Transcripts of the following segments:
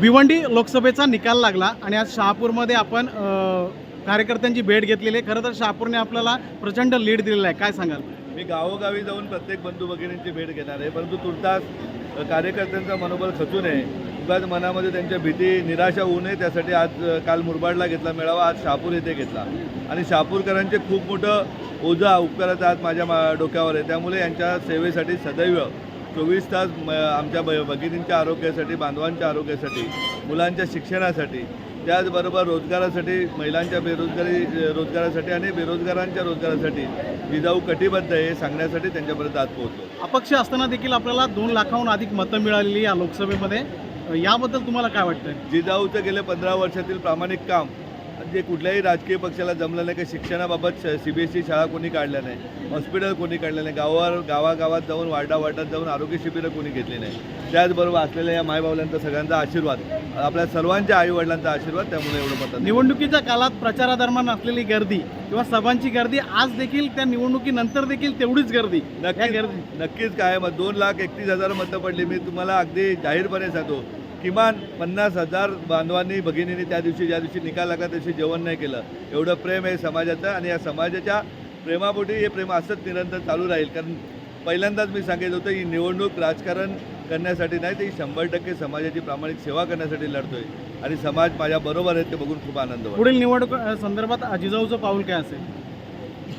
भिवंडी लोकसभेचा निकाल लागला आणि आज शहापूरमध्ये आपण कार्यकर्त्यांची भेट घेतलेली आहे. खरं तर शहापूरने आपल्याला प्रचंड लीड दिलेला आहे. काय सांगाल? मी गावोगावी जाऊन प्रत्येक बंधू भगिनींची भेट घेणार आहे. परंतु तुर्तास कार्यकर्त्यांचा कार्यकर्त्यांचं मनोबल खचू नये. उगाच मनामध्ये त्यांच्या भीती निराशा होऊ नये. त्यासाठी आज काल मुरबाडला घेतला मेळावा आज शहापूर येथे घेतला. आणि शहापूरकरांचे खूप मोठं ओझा उपकाराचा आज माझ्या मा डोक्यावर आहे. त्यामुळे यांच्या सेवेसाठी सदैव चोवीस तास म आमच्या ब भगिनींच्या आरोग्यासाठी बांधवांच्या आरोग्यासाठी मुलांच्या शिक्षणासाठी त्याचबरोबर रोजगारासाठी महिलांच्या बेरोजगारी रोजगारासाठी आणि बेरोजगारांच्या रोजगारासाठी जिजाऊ कटिबद्ध आहे हे सांगण्यासाठी त्यांच्यापर्यंत आज पोहोचलो. अपक्ष असताना देखील आपल्याला दोन लाखाहून अधिक मतं मिळालेली या लोकसभेमध्ये. याबद्दल तुम्हाला काय वाटतं जिजाऊचं गेले पंधरा वर्षातील प्रामाणिक काम जे कुठल्याही राजकीय पक्षाला जमलं नाही की शिक्षणाबाबत सी बी एस सी शाळा कोणी काढल्या नाही हॉस्पिटल कोणी काढलं नाही गावावर गावागावात जाऊन वार्डा वार्डात जाऊन आरोग्य शिबिरं कोणी घेतली नाही. त्याचबरोबर असलेल्या या मायबावल्यांचा सगळ्यांचा आशीर्वाद आपल्या सर्वांच्या आईवडिलांचा आशीर्वाद त्यामुळे एवढं मत निवडणुकीच्या काळात प्रचारादरम्यान असलेली गर्दी किंवा सभांची गर्दी आज देखील त्या निवडणुकीनंतर देखील तेवढीच गर्दी या नक्कीच गर्दी. नक्कीच काय मग दोन लाख एकतीस हजार मतं पडली. मी तुम्हाला अगदी जाहीरपणे सांगतो किमान पन्नास हजार बांधवांनी भगिनींनी त्या दिवशी ज्या दिवशी निकाल लागला त्या दिवशी जेवण नाही केलं. एवढं प्रेम आहे समाजाचं आणि या समाजाच्या प्रेमापोटी हे प्रेम असंच निरंतर चालू राहील. कारण पहिल्यांदाच मी सांगितलं होतं ही निवडणूक राजकारण करण्यासाठी नाही तर ही शंभर टक्के समाजाची प्रामाणिक सेवा करण्यासाठी लढतोय. आणि समाज माझ्या बरोबर आहे ते बघून खूप आनंद पुढील निवडणूक संदर्भात जिजाऊचं पाऊल काय असेल?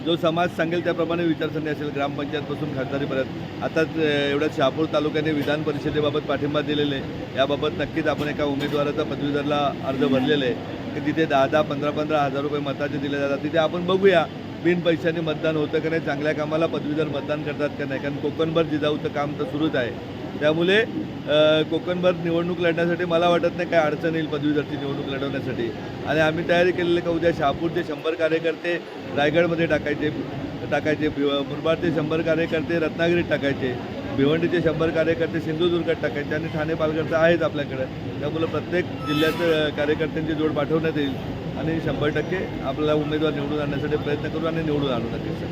जो समाज सांगेल त्याप्रमाणे विचारसरणी असेल ग्रामपंचायतपासून खासदारीपर्यंत. आताच एवढ्या शहापूर तालुक्याने विधान परिषदेबाबत पाठिंबा दिलेले आहे. याबाबत नक्कीच आपण एका उमेदवाराचा पदवीधरला अर्ज भरलेला आहे. की तिथे दहा दहा पंधरा पंधरा हजार रुपये मताचे दिले जातात. तिथे आपण बघूया बिन पैशाने मतदान होतं का नाही चांगल्या कामाला पदवीधर मतदान करतात का नाही. कारण कोकणभर जिजाऊचं काम तर सुरूच आहे. त्यामुळे कोकणभर निवडणूक लढण्यासाठी मला वाटत नाही काय अडचण येईल पदवीधरची निवडणूक लढवण्यासाठी. आणि आम्ही तयारी केलेली का उद्या शहापूरचे शंभर कार्यकर्ते रायगडमध्ये टाकायचे टाकायचे भिव- मुरबाडचे शंभर कार्यकर्ते रत्नागिरीत टाकायचे भिवंडीचे शंभर कार्यकर्ते सिंधुदुर्गात टाकायचे आणि ठाणे पालघरचं आहेच आपल्याकडे. त्यामुळे प्रत्येक जिल्ह्याचं कार्यकर्त्यांची जोड पाठवण्यात येईल आणि शंभर टक्के आपल्याला उमेदवार निवडून आणण्यासाठी प्रयत्न करू आणि निवडून आणू नक्कीच.